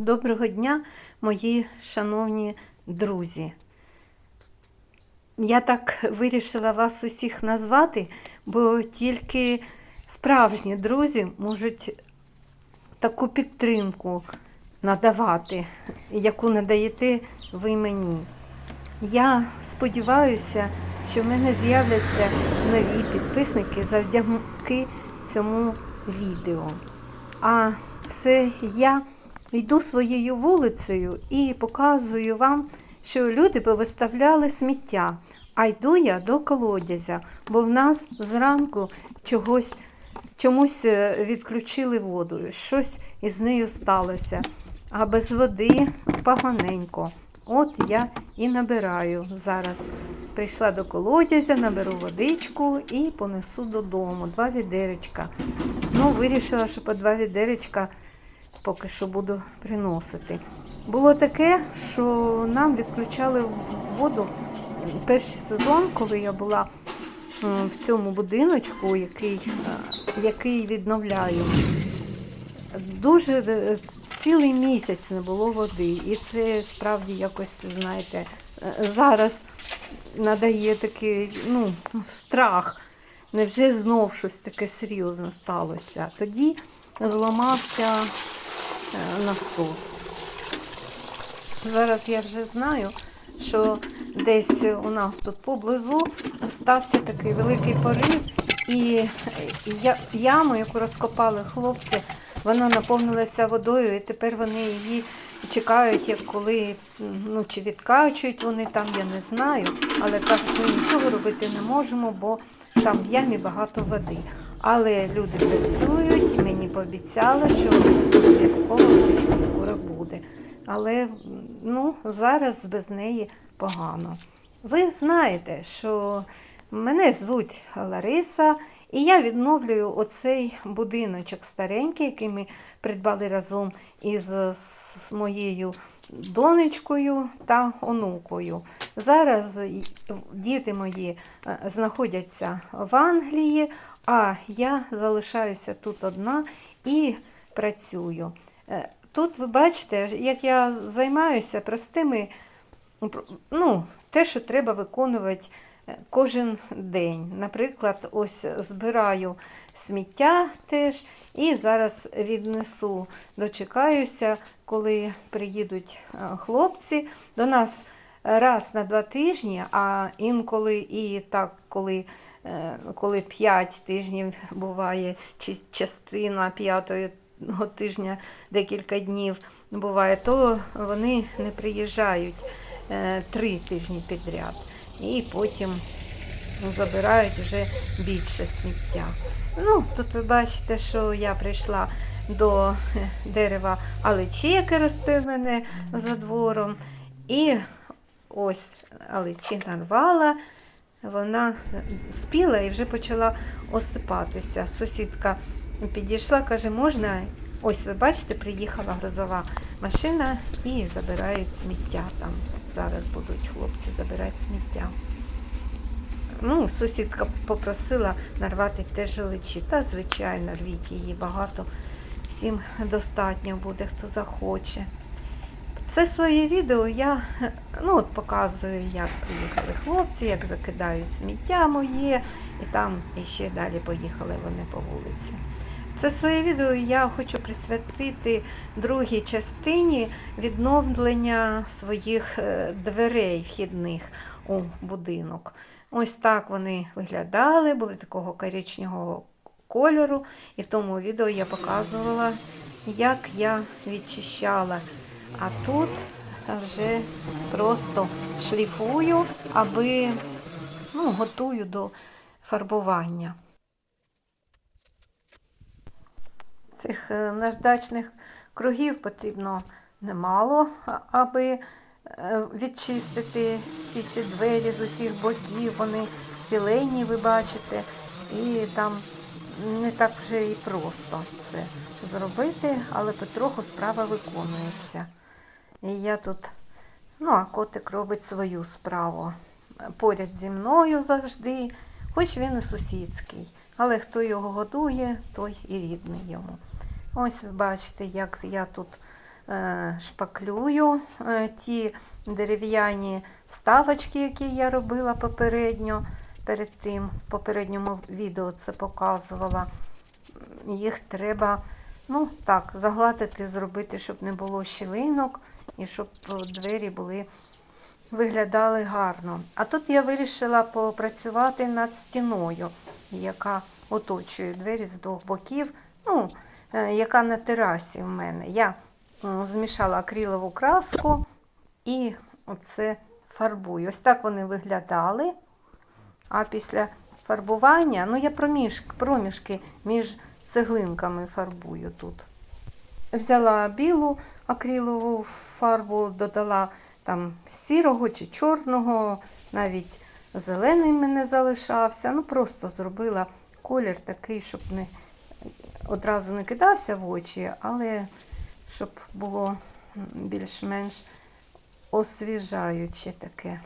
Доброго дня, мої шановні друзі. Я так вирішила вас усіх назвати, бо тільки справжні друзі можуть таку підтримку надавати, яку надаєте ви мені. Я сподіваюся, що в мене з'являться нові підписники завдяки цьому відео. А це я йду своєю вулицею і показую вам, що люди повиставляли сміття. А йду я до колодязя, бо в нас зранку чогось, чомусь е, відключили воду. Щось із нею сталося. А без води поганенько. От я і набираю зараз. Прийшла до колодязя, наберу водичку і понесу додому. Два відеречка. Ну, вирішила, що по два відеречка поки що буду приносити. Було таке, що нам відключали воду перший сезон, коли я була в цьому будиночку, який, е, який відновляю. Дуже е, цілий місяць не було води. І це справді якось, знаєте, е, зараз надає такий ну, страх. Невже знов щось таке серйозне сталося? Тоді зламався е, насос. Зараз я вже знаю, що десь у нас тут поблизу стався такий великий порив, і яму, яку розкопали хлопці, вона наповнилася водою, і тепер вони її чекають, як коли ну, чи відкачують вони там, я не знаю. Але кажуть, ми нічого робити не можемо, бо там в ямі багато води. Але люди працюють, пообіцяли, що обов'язково водичка скоро буде. Але ну, зараз без неї погано. Ви знаєте, що мене звуть Лариса, і я відновлюю оцей будиночок старенький, який ми придбали разом із моєю донечкою та онукою. Зараз діти мої е, знаходяться в Англії, а я залишаюся тут одна і працюю. Е, Тут ви бачите, як я займаюся простими, ну, те, що треба виконувати е, кожен день. Наприклад, ось збираю сміття теж і зараз віднесу, дочекаюся, коли приїдуть е, хлопці. До нас раз на два тижні, а інколи і так, коли, коли п'ять тижнів буває, чи частина п'ятої тижня декілька днів буває, то вони не приїжджають е, три тижні підряд. І потім забирають вже більше сміття. Ну, тут ви бачите, що я прийшла до е, дерева алечі, яке росте в мене за двором. І ось алечі нарвала, вона спіла і вже почала осипатися. Сусідка підійшла, каже, можна. Ось ви бачите, приїхала грузова машина і забирають сміття там. Зараз будуть хлопці забирати сміття. Ну, сусідка попросила нарвати теж личі. Та, звичайно, рвіть її багато. Всім достатньо буде, хто захоче. Це своє відео я ну, от показую, як приїхали хлопці, як закидають сміття моє, і там іще далі поїхали вони по вулиці. Це своє відео я хочу присвятити другій частині відновлення своїх е, дверей вхідних у будинок. Ось так вони виглядали, були такого коричневого кольору. І в тому відео я показувала, як я відчищала. А тут вже просто шліфую, аби ну, готую до фарбування. Цих е, наждачних кругів потрібно немало, аби е, відчистити всі ці двері з усіх боків. Вони філейні, ви бачите, і там не так вже і просто це зробити, але потроху справа виконується. І я тут, ну, а котик робить свою справу. Поряд зі мною завжди, хоч він і сусідський. Але хто його годує, той і рідний йому. Ось бачите, як я тут е, шпаклюю е, ті дерев'яні вставочки, які я робила попередньо. Перед тим, в попередньому відео це показувала. Їх треба, ну так, загладити, зробити, щоб не було щілинок і щоб е, двері були, виглядали гарно. А тут я вирішила попрацювати над стіною, яка оточує двері з двох боків, ну, е, яка на терасі в мене. Я змішала акрилову краску і оце фарбую. Ось так вони виглядали. А після фарбування, ну я проміжки, проміжки між цеглинками фарбую тут. Взяла білу акрилову фарбу, додала там сірого чи чорного, навіть зелений мене залишався. Ну просто зробила колір такий, щоб не одразу не кидався в очі, але щоб було більш-менш освіжаюче таке.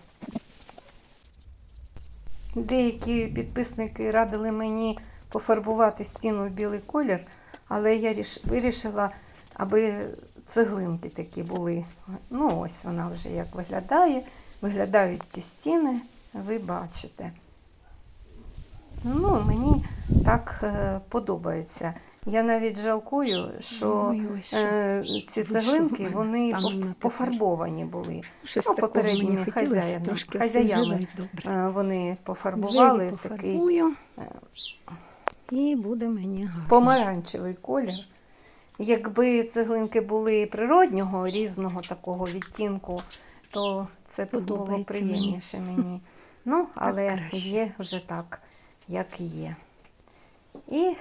Деякі підписники радили мені пофарбувати стіну в білий колір, але я вирішила, аби цеглинки такі були. Ну, ось вона вже як виглядає. Виглядають ті стіни, ви бачите. Ну, мені так е, подобається. Я навіть жалкую, що е, ці цеглинки вони пофарбовані були. Щось Ну, попередніми хазяїнами- хазяями. Е, Вони пофарбували в такий е, і буде мені гарно. помаранчевий колір. Якби цеглинки були природнього, різного такого відтінку, то це б було приємніше мені. Ну, але є вже так, як є. І е,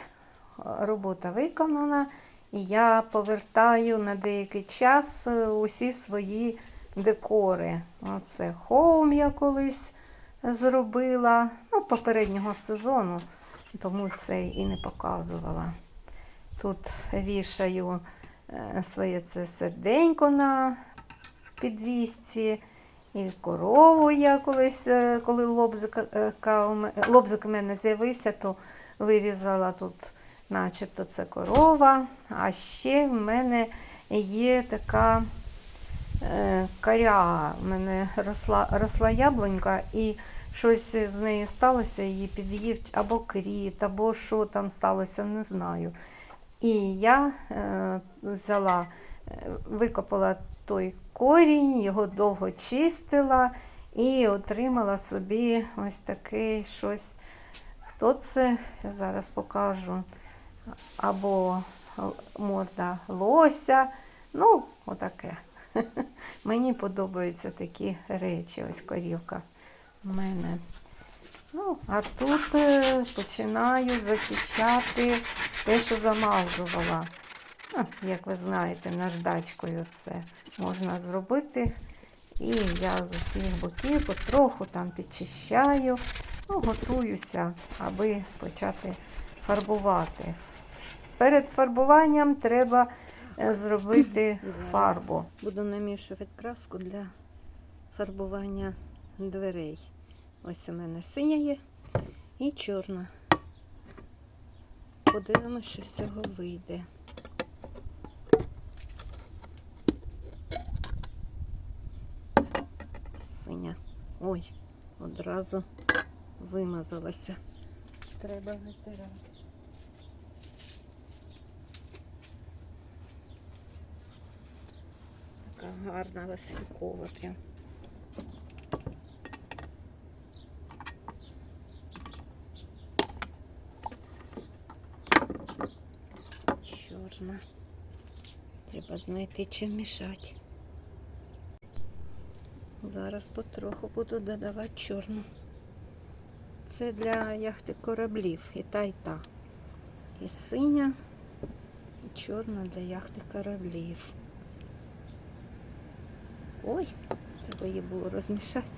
робота виконана. І я повертаю на деякий час е, усі свої декори. Оце хоум я колись зробила ну, попереднього сезону, тому це і не показувала. Тут вішаю е, своє це серденько на підвісці. І корову я колись, е, коли лобзик, е, лобзик у мене з'явився, то вирізала тут, начебто це корова. А ще в мене є така коряга. У мене росла, росла яблунька, і щось з нею сталося, її під'їв або кріт, або що там сталося, не знаю. І я е, взяла, е, викопала той корінь, його довго чистила і отримала собі ось таке щось. Хто це? Я зараз покажу. Або морда лося. Ну, отаке. Мені подобаються такі речі, ось корівка в мене. Ну, а тут е, починаю зачищати те, що замазувала. Як ви знаєте, наждачкою це можна зробити. І я з усіх боків потроху там підчищаю, ну, готуюся, аби почати фарбувати. Перед фарбуванням треба е, зробити фарбу. Буду намішувати краску для фарбування дверей. Ось у мене синя є і чорна. Подивимося, що з цього вийде. Синя. Ой, одразу вимазалася. Треба витирати. Така гарна василькова прям. Чорна. Треба знайти чим мішати. Зараз потроху буду додавати чорну. Це для яхти кораблів і та, і та. І синя, і чорна для яхти кораблів. Ой, треба її було розмішати.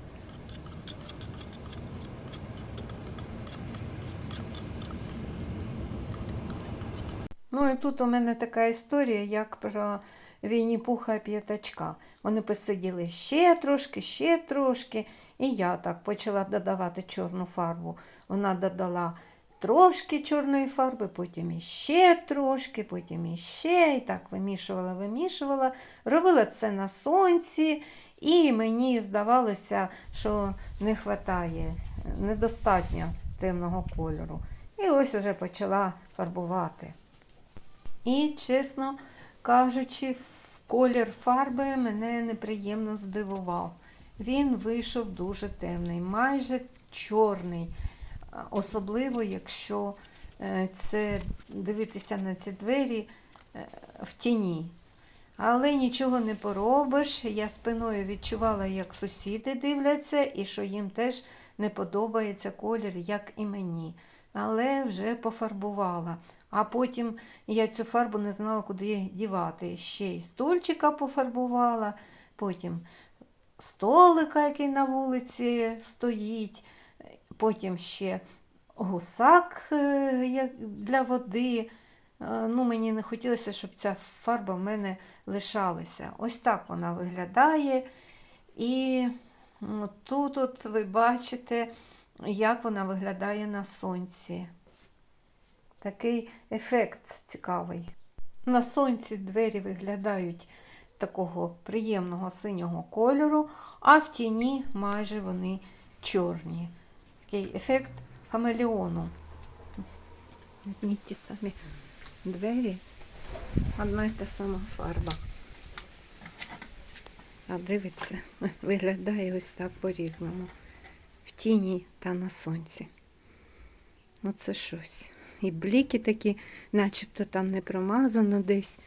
Ну і тут у мене така історія, як про Вінні Пуха п'ятачка. Вони посиділи ще трошки, ще трошки. І я так почала додавати чорну фарбу. Вона додала трошки чорної фарби, потім іще трошки, потім іще. І так вимішувала, вимішувала. Робила це на сонці, і мені здавалося, що не вистачає, недостатньо темного кольору. І ось уже почала фарбувати. І, чесно кажучи, колір фарби мене неприємно здивував. Він вийшов дуже темний, майже чорний. Особливо, якщо е, це дивитися на ці двері е, в тіні. Але нічого не поробиш. Я спиною відчувала, як сусіди дивляться, і що їм теж не подобається колір, як і мені. Але вже пофарбувала. А потім я цю фарбу не знала, куди дівати. Ще й стульчика пофарбувала, потім столика, який на вулиці стоїть, потім ще гусак е, для води. Е, Ну, мені не хотілося, щоб ця фарба в мене лишалася. Ось так вона виглядає. І ну, тут от ви бачите, як вона виглядає на сонці. Такий ефект цікавий. На сонці двері виглядають такого приємного синього кольору, а в тіні майже вони чорні. Такий ефект хамелеону. Одні ті самі двері, одна й та сама фарба. А дивиться, виглядає ось так по-різному. В тіні та на сонці. Ну це щось. І бліки такі, начебто там не промазано десь.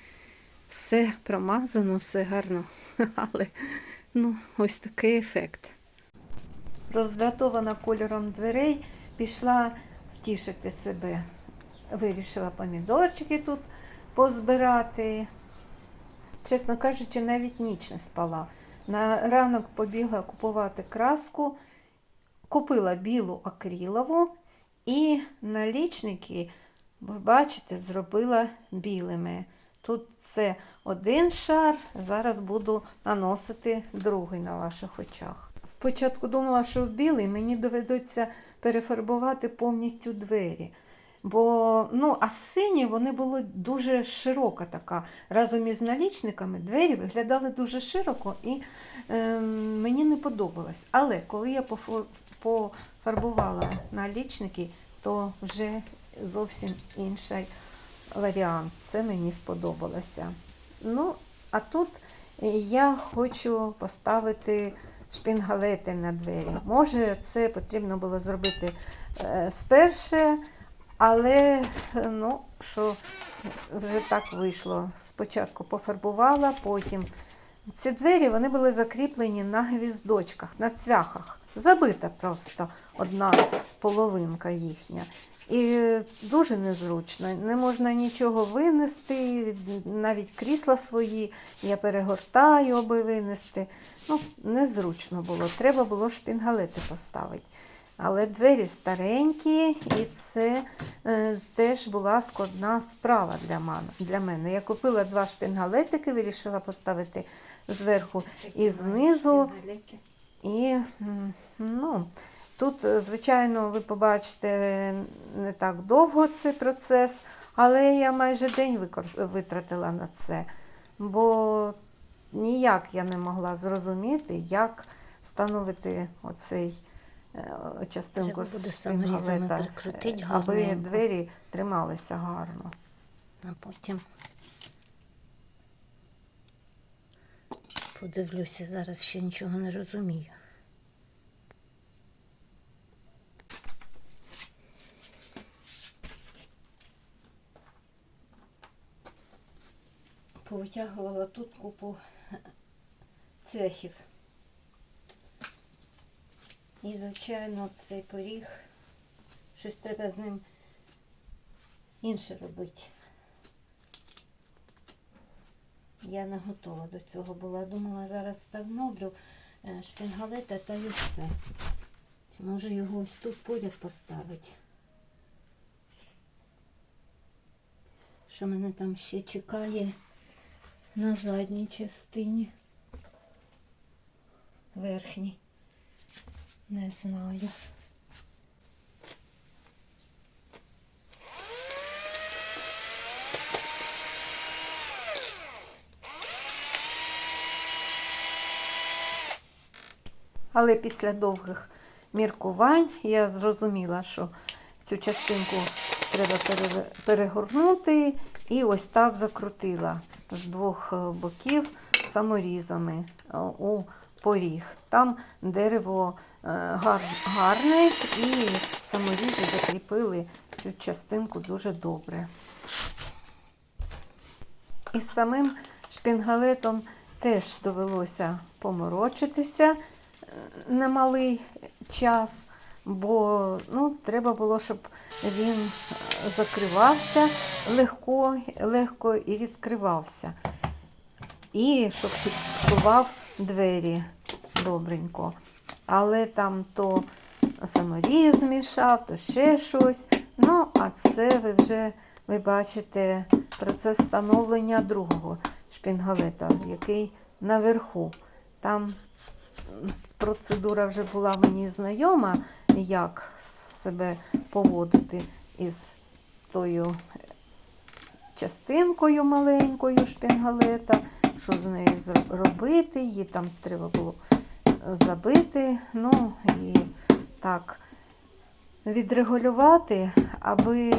Все промазано, все гарно. Але ну, ось такий ефект. Роздратована кольором дверей, пішла втішити себе. Вирішила помідорчики тут позбирати. Чесно кажучи, навіть ніч не спала. На ранок побігла купувати краску, купила білу акрилову і налічники, ви бачите, зробила білими. Тут це один шар, зараз буду наносити другий на ваших очах. Спочатку думала, що в білий мені доведеться перефарбувати повністю двері. Бо, ну, а сині вони були дуже широка така. Разом із налічниками двері виглядали дуже широко і е, мені не подобалось. Але коли я пофо- пофарбувала налічники, то вже зовсім інший варіант. Це мені сподобалося. Ну, а тут я хочу поставити шпінгалети на двері. Може, це потрібно було зробити е, сперше, але ну, що вже так вийшло. Спочатку пофарбувала, потім. Ці двері вони були закріплені на гвіздочках, на цвяхах. Забита просто одна половинка їхня. І дуже незручно. Не можна нічого винести, навіть крісла свої я перегортаю, аби винести. Ну, незручно було. Треба було шпінгалети поставити. Але двері старенькі, і це е, теж була складна справа для, мене. Я купила два шпінгалетики, вирішила поставити зверху і знизу. І ну, тут, е, звичайно, ви побачите не так довго цей процес, але я майже день витратила на це, бо ніяк я не могла зрозуміти, як встановити оцей е, частинку з е, аби двері трималися гарно. А потім подивлюся, зараз ще нічого не розумію. Повитягувала тут купу цвяхів. І, звичайно, цей поріг, щось треба з ним інше робити. Я не готова до цього була. Думала, зараз встановлю е, шпінгалета та і все. Може його ось тут поряд поставити? Що мене там ще чекає на задній частині. Верхній. Не знаю. Але після довгих міркувань я зрозуміла, що цю частинку треба перегорнути і ось так закрутила з двох е, боків саморізами е, у поріг. Там дерево е, гарне і саморізи закріпили цю частинку дуже добре. І самим шпінгалетом теж довелося поморочитися немалий час, бо ну, треба було, щоб він е, закривався легко, легко і відкривався. І щоб фіксував двері добренько. Але там то саморіз мішав, то ще щось. Ну, а це ви вже ви бачите процес встановлення другого шпінгалета, який наверху. Там процедура вже була мені знайома, як себе поводити із тою частинкою маленькою шпінгалета, що з нею зро- робити, її там треба було забити. Ну і так відрегулювати, аби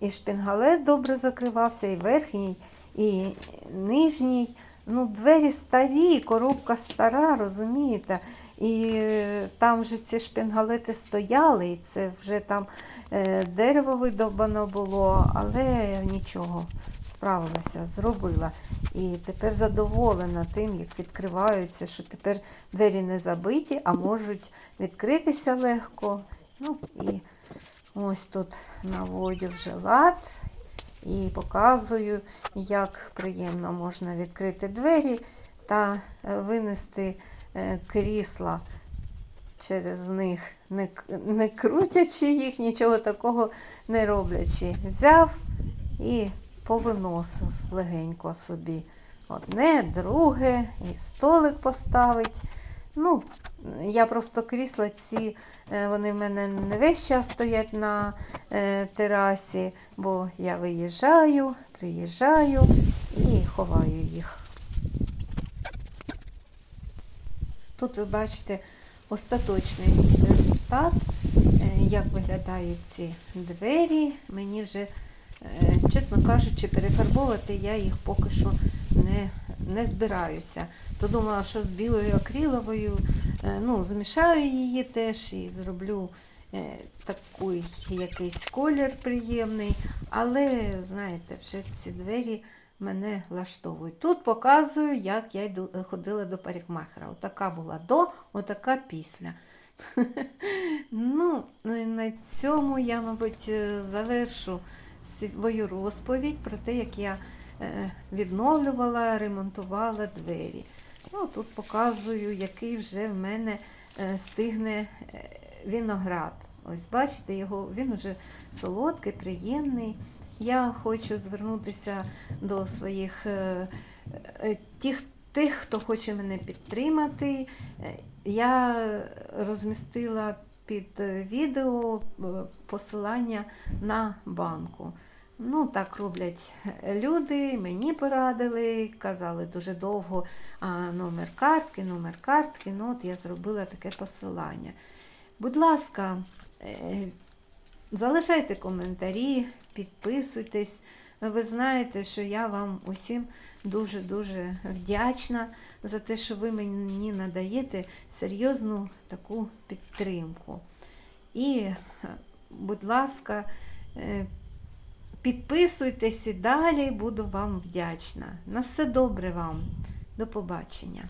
і шпінгалет добре закривався, і верхній, і нижній. Ну, двері старі, коробка стара, розумієте? І е, там вже ці шпінгалети стояли, і це вже там е, дерево видобано було, але нічого, справилася, зробила. І тепер задоволена тим, як відкриваються, що тепер двері не забиті, а можуть відкритися легко. Ну і ось тут наводю вже лад і показую, як приємно можна відкрити двері та е, винести е, крісла через них, не, не крутячи їх, нічого такого не роблячи. Взяв і повиносив легенько собі. Одне, друге, і столик поставить. Ну, я просто крісла ці, е, вони в мене не весь час стоять на е, терасі, бо я виїжджаю, приїжджаю і ховаю їх. Тут ви бачите остаточний результат, е, як виглядають ці двері. Мені вже, чесно кажучи, перефарбовувати я їх поки що не, не збираюся. То думала, що з білою акриловою, е, ну, змішаю її теж і зроблю е, такий якийсь колір приємний. Але, знаєте, вже ці двері мене влаштовують. Тут показую, як я ходила до парикмахера. Отака була до, отака після. Ну, на цьому я, мабуть, е, завершу свою розповідь про те, як я е, відновлювала, ремонтувала двері. Ну, тут показую, який вже в мене е, стигне е, виноград. Ось бачите, його, він вже солодкий, приємний. Я хочу звернутися до своїх е, е, тих, тих, хто хоче мене підтримати. Е, Я розмістила під е, відео е, посилання на банку. Ну, так роблять люди, мені порадили, казали дуже довго а, номер картки, номер картки. Ну, от я зробила таке посилання. Будь ласка, е, залишайте коментарі, підписуйтесь. Ви знаєте, що я вам усім дуже-дуже вдячна за те, що ви мені надаєте серйозну таку підтримку. І, будь ласка, е, підписуйтесь і далі, буду вам вдячна. На все добре вам. До побачення.